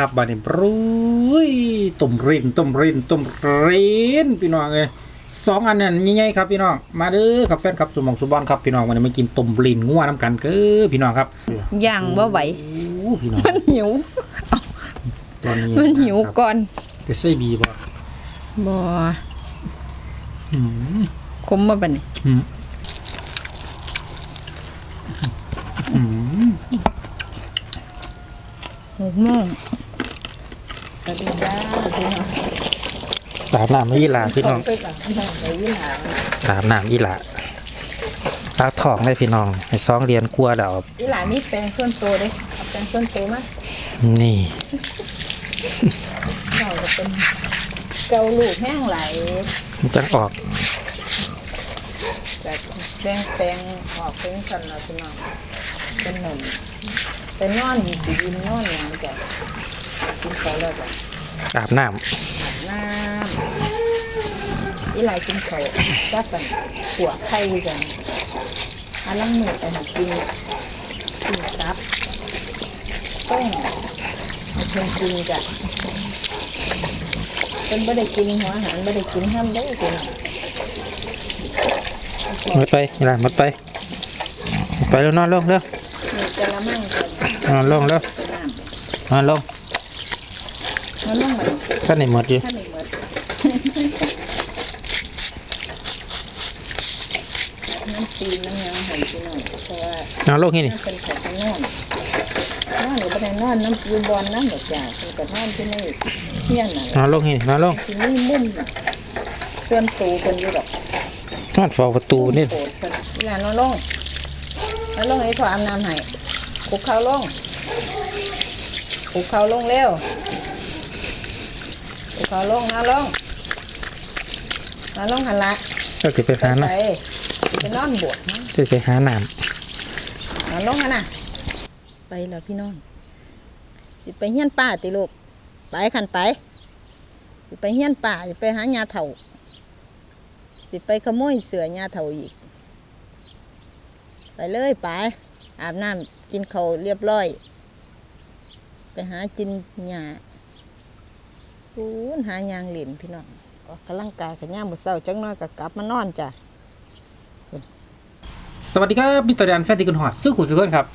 ครับบาดนี้รุ้ยต้มรินต้มรินต้มรินพี่น้องเอ้ยสองอันนั้นใหญ่ๆครับพี่น้องมาเด้อครับแฟนครับสุหมองสุบอนครับพี่น้องวันนี้มากินต้มรินงัวน้ำกันเด้อพี่น้องครับย่างบ่ไหวโอ้พี่น้องมันหิวตอนนี้มันหิวครับก่อนไปใส่บีบ่บ่อืมคมมาบัดนี้อืมอืมหกโมง สวัสดีจ้าพี่น้องสามน้ำอีหลาพี่น้อง ไปกับพี่น้องไปยี่หลาสามน้ำอีหลาปลาทองได้พี่น้องให้ซองเรียนกลัวเดายี่หลานี่แปลงส่วนโตวเด้เอาแปลงส่วนโตวมานี่เราก็เป็นเกาลูกแห้งไหลมันจะออกจากแปลงแปลงออกเป็นสันเราพี่น้องเป็นหนุ่มเป็นนอนอยู่สิยินนอนอย่างจ้ะ กินเขาวแล้วจ้ะอาบน้น้ำอีหลายกินเขาวก็เป็นหัวไข่กันอันลังมือไปหากินกินซับต้องเอาเพิ่งกินจ้ะเป็นไม่ได้กินหัวอาหารไม่ได้กินห้ามได้กินำหมดไปอีหลาหมดไปหมดไปแล้วนอนลงเร็วมีกะละมังกันนอนลงเร็วน้นอนลงำ มันต้องมันท่านไหนหมดอยู่ถ้าไม่หมดน้ำตีนน้ำยางใหอยไปหน่อยเพราะว่านอนลงที่นี่มันเป็นของข้างนอกนอนหรือไม่ได้นอนน้ำยูบอลน้ำหมดจ้ะเป็นกระท่อมที่นี่เที่ยงน่ะนอนลงที่นี่นอนลงที่นี่มุ่มน่ะส่วนตูคนอยู่ดอกนอนเฝ้าประตูนี่โกรธเพิ่นเวลานอนลงนอนลงไอ้ขออาบน้ำให้คุกเข่าลงคุกเข่าลงเร็วคุกเข่าลงนอนลงนอนลงหันละก็จะไปหาไปน้ไปนอนบวชนะำจะไปหาน้นอนลงหันน่ะ ไปแล้วพี่น้องสิไปเฮียนป่าติลูกไปขันไปสิไปเฮียนป่าสิไปหายาเถ่าสิไปขโมยเสือยาเถ่าอีก ไปเลยไปอาบน้ำกินเขาวเรียบร้อย ไปหากินหญ้า ปูนหายางเหลินพี่น้องออกกำลังกายกันย่ามมื้อเช้าจังน้อยก็กลับมานอนจ้ะำสวัสดีครับมิตรดันแฟนติกุนหอดสู้ขู่สู้คนครับ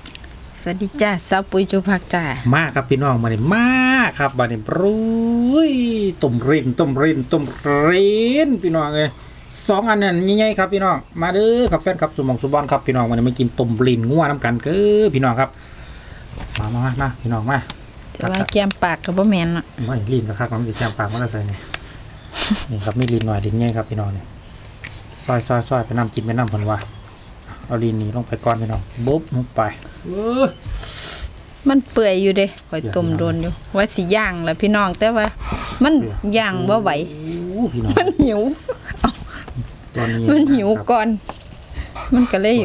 สวัสดีจ้าสาวปุ๋ยจุพักจ้ามาครับพี่น้องมาเนี่ยมาครับบาเนี่ยรุ้ยต้มรินต้มรินต้มรินพี่น้องเอ้ยสองอันนั้นใหญ่ๆครับพี่น้องมาเด้อครับแฟนครับสุหมองสุบอนครับพี่น้องวันนี้มากินต้มรินงัวน้ำกันเด้อพี่น้องครับ มามามามาพี่น้องมา แต่ว่าแก้มปากกับบ่แม่นอะไม่ลินกับข้าวมันจะแซมปากมันอะไรเนี่ยนี่ครับไม่ลินหน่อยลินง่ายครับพี่น้องเนี่ยซอยซอยซอยไปน้ำกินไปน้ำผลว่าเอาลินนี้ลงไปก่อนพี่น้องบุ๊บลงไปเออมันเปื่อยอยู่เด้ข่อยต้มโดนอยู่ว่าสิย่างแหล้วพี่น้องแต่ว่า มันย่างบ่ไหวโอ้พี่น้องมันหิวตอนนี้มันหิวครับก่อน มันก็เลย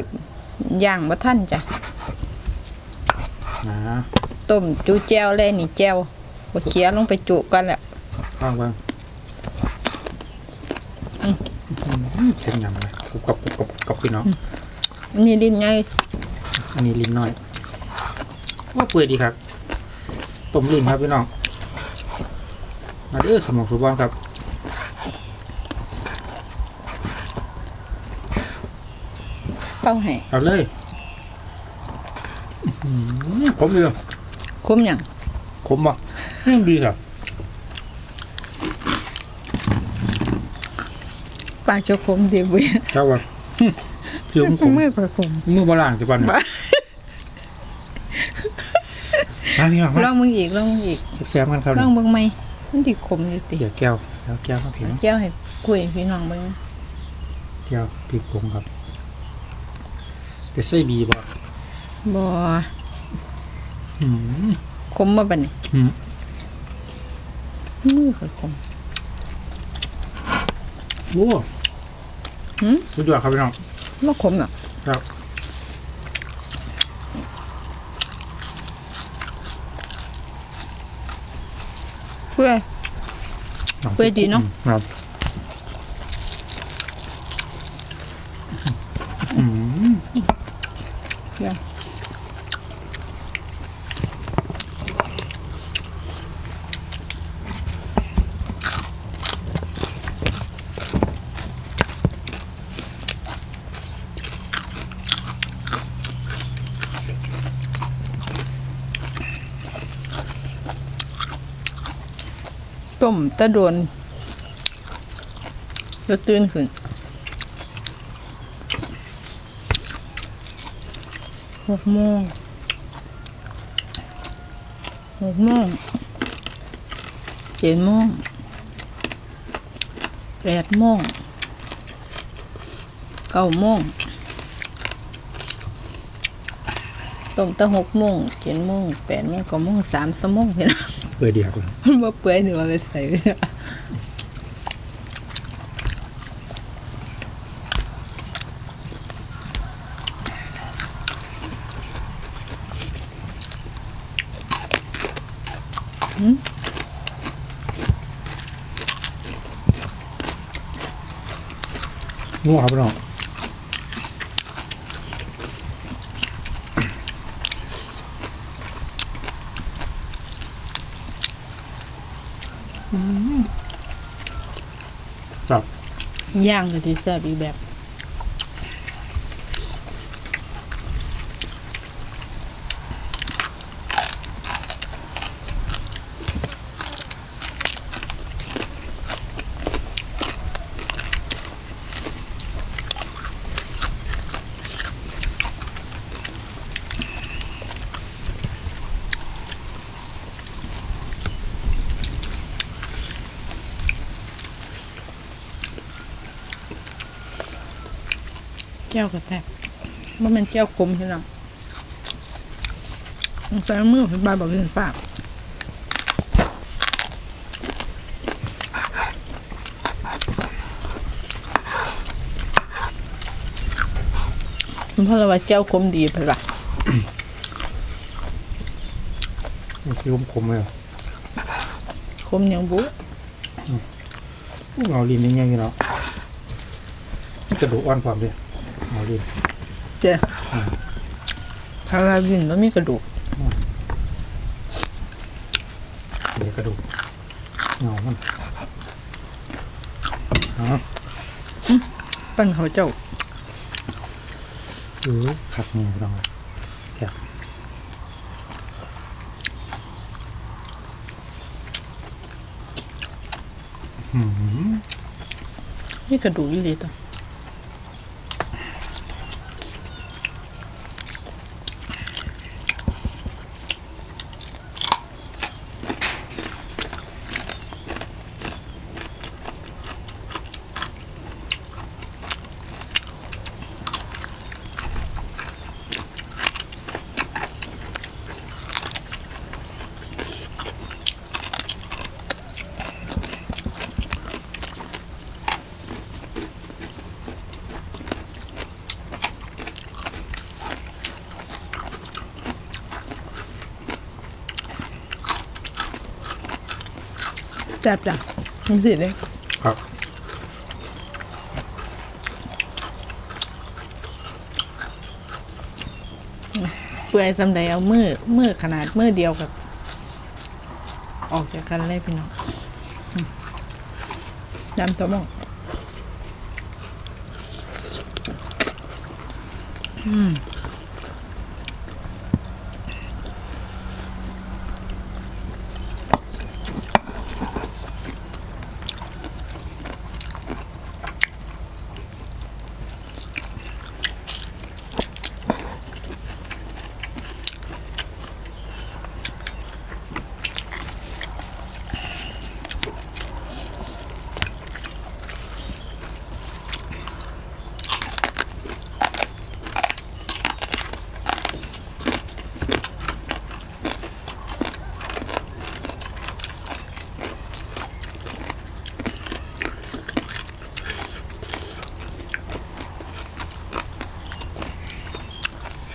ย่างบ่ทันจ้ะนะ ต้มจูแจวเลยนี่แจวบ่เขียลงไปจุกันแล้วข้างบ้างเช่นยำเลยกรุบกรอบกรุบกรอบกรอบพี่น้องนี่ดินไงอันนี้ลิ้นน้อย ว่าเปื่อยดีครับต้มลิ้นครับพี่น้องมาเด้อสมองสุบอนครับเป้าให้เอาเลยอื้อหือผมดี คุ้มหยังผมบ่ยังดีครับปากจะคมดีเว้ยเจ้าว่าหึเดี๋ยวผมขมมือข่อยคมมือโบราณที่บ้านเนี่ยมาพี่น้องลมาองมึงอีกลองมึงอีกแซมกันครับลนี่องเบิ่งไหมมันสิขมอยู่ติเดี๋ยวแก้วเดี๋ยวแก้วครับพี่น้องแก้วให้คุยให้พี่น้องเบิ่งแก้วพริกผงครับไปใส่บีบ่บ่ อืมขมมาบัดนี้อืมมือข่อยคมโอ้หืมสุดยอดครับพี่น้องบ่ขมอะครับเพื่อเปื่อยดีเนอะครับอืม เพื่อ ต้มตะโดนแล้วตื่นขึ้นหกโมงหกโมงเจ็ดโมงแปดโมงเก้าโมง ต้มแตั้งหกโมงเจ็ดโมงแปดโมงเก้าโมงสามชั่วโมงเห็นไหมเปื่อยเดียวเลยมันบ่เปื่อยหรือว่าไปใส่ไว้อะหืมงัวครับพี่น้องอืมจับ ย่างก็สิแซ่บอีกแบบ แก้วก็แซ่บว่ามันแก้วคมใช่ไหมใส่มือเป็นบาบอกเรื่องปากเพราะเราว่าแก้วคมดีไปละมันคิ้วคมเลยเหรอคมยังบุเอาลิ้นยังไงเนาะกระดูกอ่อนความเลย เอาลิ้นเจ้ถ้าเราบินมันมีกระดูกเดี๋ยวกระดูกเงามันอ๋อปั้นเขาเจ้าเออขัดไงพี่น้องแกะอืมมีกระดูกอีหลีตัว แซ่บจ้ะมันสิเลยครับเปื่อยสำใดเอามือมือขนาดมือเดียวกับ ออกจากกันเลยพี่น้องอืมยำตัวหมองอืม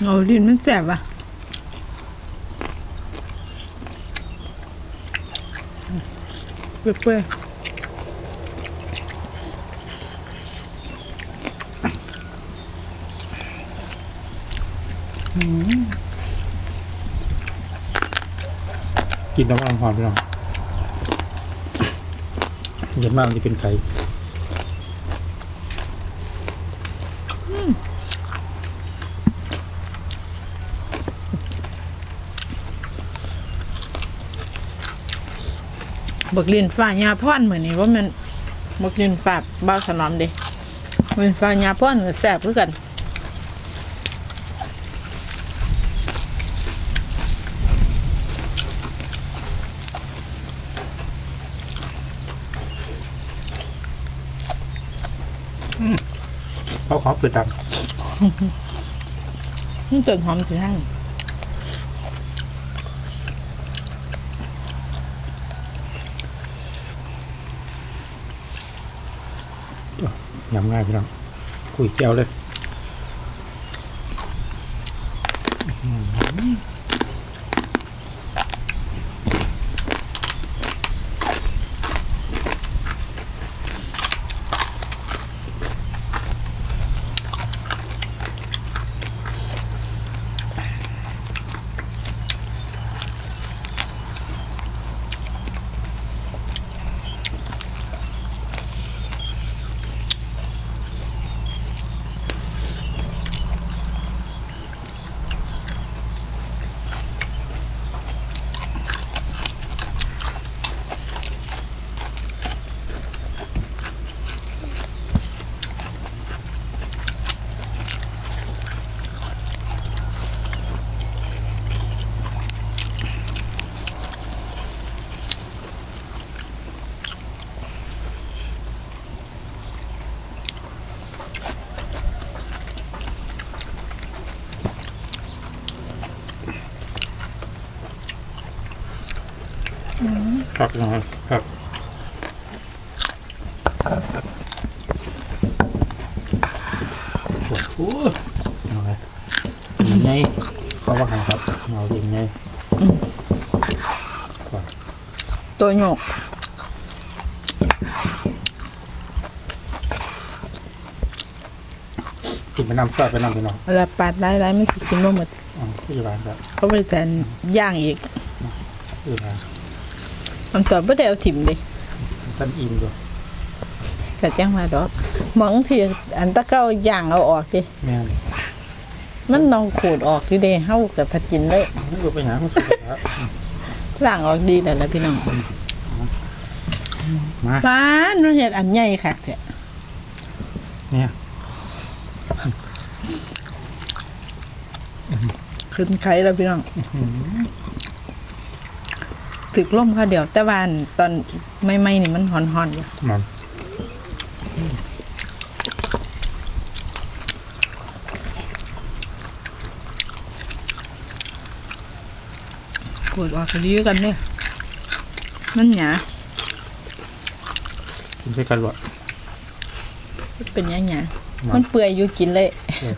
เอาลิ้นมันแสบอะเปื่อยกินน้ำมันหอมพี่น้องเย็นมากมันจะเป็นไข่ บักลินฟ้าญาพ่อนเหมือนนี่ว่ามันบักลินฟ้าบ้าวถนอมเด้บักลินฟ้าญาพ่อนก็แซ่บคือกันเขาขอเปิดดังมันเกินหอมสิทั้ง ยำง่ายพี่น้องคุยแก้วเลย ครับพี่องครับโอ้โหเอาไงยังไงเขาว่าไงครับเอาอย่างไงตัวโยกกินไปน้ำซอสไปน้ำพี่น้องเวลาปาดไล่ๆไม่ถูกกินบ่หมดอ๋อที่ร้านครับเขาไปแทนย่างอีก ที่ร้าน มันต่อบ่ได้เอาถิ่มเดิท่านอิ่มอยู่ก็จังว่าดอกหมองที่อันตะเก้าย่างเอาออกดิแม่นมันนองขูดออกที่เด้เฮากับผัดกินเลยไม่รู้ไปหาเขาสุดแล้วล้างออกดีแล้วล่ะพี่น้องมาป้านมันเฮ็ดอันใหญ่คักแท้เนี่ยขึ้นไข่แล้วพี่น้อง ถึกล่มค่ะเดี๋ยว แต่ว่าอันตอนใหม่ๆนี่มันฮ้อนๆอยู่มันขูดออกก็ดีกันเด้มันหยากินใช้กันหรอเป็นหยังหยามัมันนเปื่อยอยู่กินเลย เออ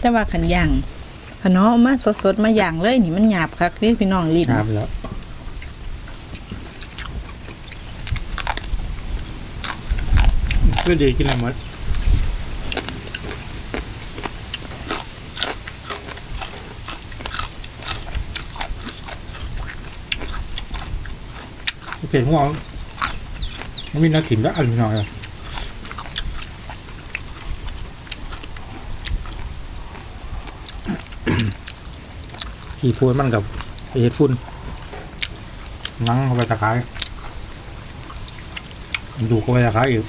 แต่ว่าขันย่างขนเอามาสดๆมาย่างเลยนี่มันหยาบคักเด้พี่น้องลิ้นงามแล้ว เพื่อดีกินอะไรหมดเปลี่ยนหัวมันมีน้ำถิ่มแล้วอันหน่อยอะขี่พูนมันกับไอ้เห็ดฝุ่นนั่งเข้าไปตะไคร้ดูเข้าไปตะไคร้อยู่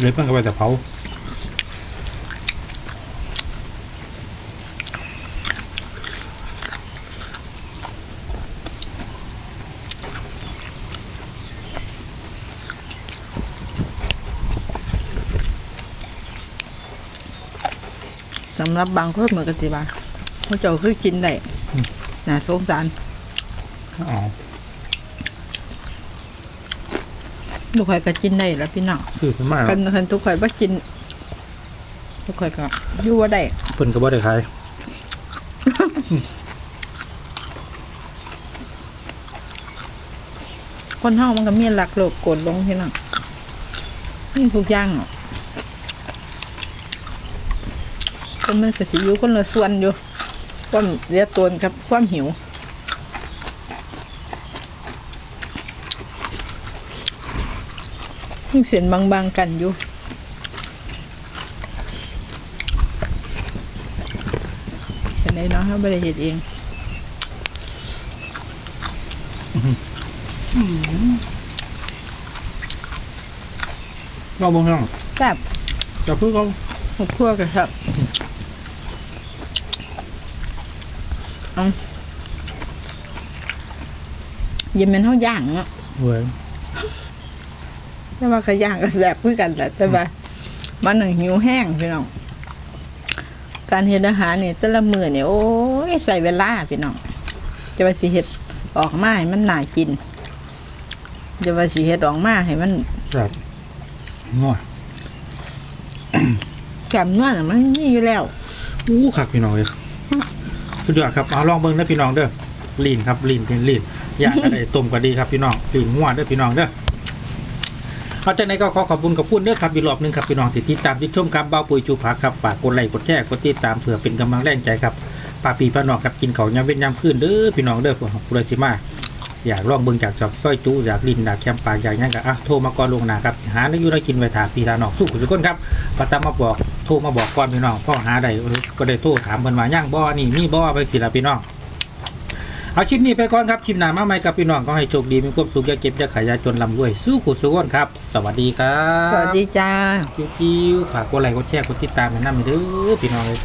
เล็บมันเข้าไปแต่เผาสำหรับบางคนเหมือนกันสิว่าเขาเจ้าคือกินได้น่าสงสารอ๋อ ทุกข่อยก็กินได้แล้วพี่น้องซื้อขึ้นมากันคันทุกข่อยบ่กิน ทุกข่อยก็อยู่ว่าได้เพิ่นก็บ่ได้ขายคนเฮามันก็มีหลักโลกกดลงพี่น้องนี่ทุกอย่างอะคนมันก็สิอยู่คนละส่วนอยู่ความเรียกตนกับความหิว ยัง เสียนบางๆกันอยู่เป็นไรเนาะเขาไม่ได้เห็ดเองลองเบิ่งพี่น้องแซ่บจะพูดเขาหกคั่วกันครับเอาอยังเป็นเท่าย่างเนาะเว้ย แต่ว่าก็ย่างก็แซ่บคือกันแหละแต่ว่ามันหนึ่งหิวแห้งพี่น้อง การเฮ็ดอาหารนี่แต่ละมื้อนี่โอ้ยใส่เวลาพี่น้องจะว่าสิเฮ็ดออกมาให้มันน่ากินจะว่าสิเฮ็ดออกมาให้มันครับง่อยแก้มนวลน่ะมันมีอยู่แล้วอู้คักพี่น้องเลยสุดยอดครับเอาลองเบิ่งเด้อพี่น้องเด้อลีนครับลีนเป็นลีนย่างก็ได้ต้มก็ดีครับพี่น้องลีนงัวเด้อพี่น้องเด้อ เอาจากไหนก็ขอขอบคุณกับพุ่นเด้อครับอีกรอบหนึ่งครับพี่น้องที่ติดตามที่ชมครับเบ้าปุยจูผักครับฝากกดไลค์กดแชร์กดติดตามเผื่อเป็นกำลังแรงใจครับป้าปีป้าน้องครับกินเขาวยามเว้นยามคืนเด้อพี่น้องเด้อผู้ใดสิมาอยากลองเบิ่งจากจอบสร้อยจูอยากลินอยากแคมปากอยากยังก็อะโทรมาก่อนลวงหน้าครับหาได้อยู่ได้กินไว้ถาพี่ทานอกสู้ทุกคนครับปตามมาบอกโทรมาบอกก่อนพี่น้องพ่อหาได้ก็ได้โทรถามเพิ่นว่าย่างบ่นี่มีบ่ไปสิล่ะพี่น้อง เอาคลิปนี้ไปก่อนครับคลิปหน้ามาใหม่กับพี่น้องก็ให้โชคดีมีความสุขอย่าเจ็บอย่าขายอย่าจนลำรวยสู้ขุดสู้ก้นครับ สวัสดีครับสวัสดีจ้า คิวๆฝากกดไลค์กดแชร์กดติดตามให้นำเด้อพี่น้องเลย